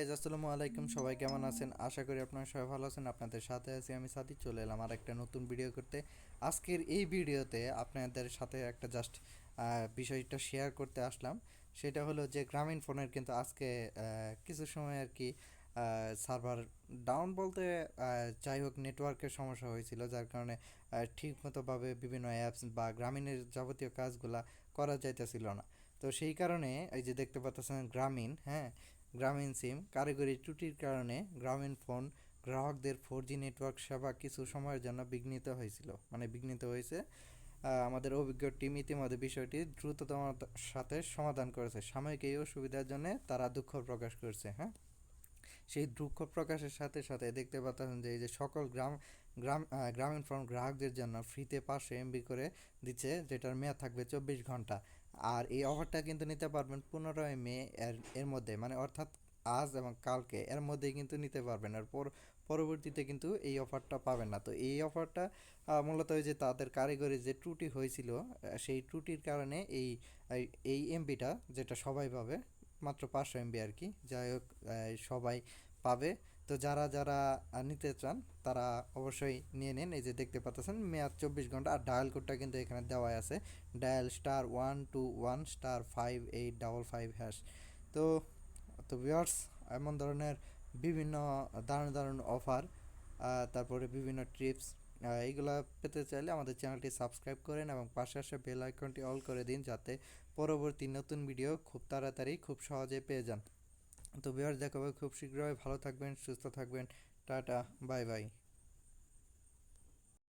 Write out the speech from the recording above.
আসসালামু আলাইকুম। সবাই কেমন আছেন? আশা করি আপনারা সবাই ভালো আছেন। আপনাদের সাথে আছি আমি সাথী চলে এলাম আর একটা নতুন ভিডিও করতে। আজকের এই ভিডিওতে আপনাদের সাথে একটা জাস্ট বিষয়টা শেয়ার করতে আসলাম। সেটা হলো যে, গ্রামীণ ফোনের কিন্তু আজকে কিছু সময় আর কি সার্ভার ডাউন বলতে যাই হোক নেটওয়ার্কের সমস্যা হয়েছিল। যার কারণে ঠিকমতোভাবে বিভিন্ন অ্যাপস বা গ্রামীণের যাবতীয় কাজগুলা করা যাইতেছিল না। তো সেই কারণে, এই যে দেখতে পাচ্ছেন, গ্রামীণ হ্যাঁ? গ্রামীণ সিম, কারিগরি ত্রুটির কারণে গ্রামীণ ফোন, গ্রাহকদের ফোর জি নেটওয়ার্ক সেবা কিছু সময়ের জন্য বিঘ্নিত হয়েছিল। মানে বিঘ্নিত হয়েছে। আমাদের অভিজ্ঞ টিম ইতিমধ্যে বিষয়টি দ্রুততম সাথে সমাধান করেছে। সাময়িক এই অসুবিধার জন্য তারা দুঃখ প্রকাশ করছে হ্যাঁ? সেই দুঃখ প্রকাশের সাথে সাথে দেখতে পাচ্ছেন যে এই যে সকল গ্রাম গ্রাম গ্রামীণ ফোন গ্রাহকদের জন্য ফ্রিতে পাঁচশো এমবি করে দিচ্ছে, যেটার মেয়াদ থাকবে চব্বিশ ঘণ্টা। আর এই অফারটা কিন্তু নিতে পারবেন পনেরোই মে এর এর মধ্যে। মানে অর্থাৎ আজ এবং কালকে এর মধ্যেই কিন্তু নিতে পারবেন। আর পর, পরবর্তীতে কিন্তু এই অফারটা পাবেন না। তো এই অফারটা মূলত যে তাদের কারিগরি যে ত্রুটি হয়েছিল সেই ত্রুটির কারণে এই- এই এমবিটা যেটা সবাই পাবে, মাত্র পাঁচশো এমবি আর কি, যাই হোক সবাই পাবে। তো যারা যারা নিতে চান, তারা অবশ্যই নিয়ে নিন। এই যে দেখতে পাচ্ছেন মেয়াদ চব্বিশ ঘণ্টা। আর ডায়াল কোডটা কিন্তু এখানে দেওয়াই আছে। Dial star one two one star five eight double five hash তো তো ভিউয়ার্স এমন ধরনের বিভিন্ন দারুণ দারুণ অফার তারপরে বিভিন্ন ট্রিপস এইগুলো পেতে চাইলে আমাদের চ্যানেলটি সাবস্ক্রাইব করেন এবং পাশে আসে বেল আইকনটি অল করে দিন যাতে পরবর্তী নতুন ভিডিও খুব তাড়াতাড়ি, খুব সহজে পেয়ে যান। তো বিহার দেখা হবে খুব শীঘ্রই। ভালো থাকবেন সুস্থ থাকবেন। Tata bye bye.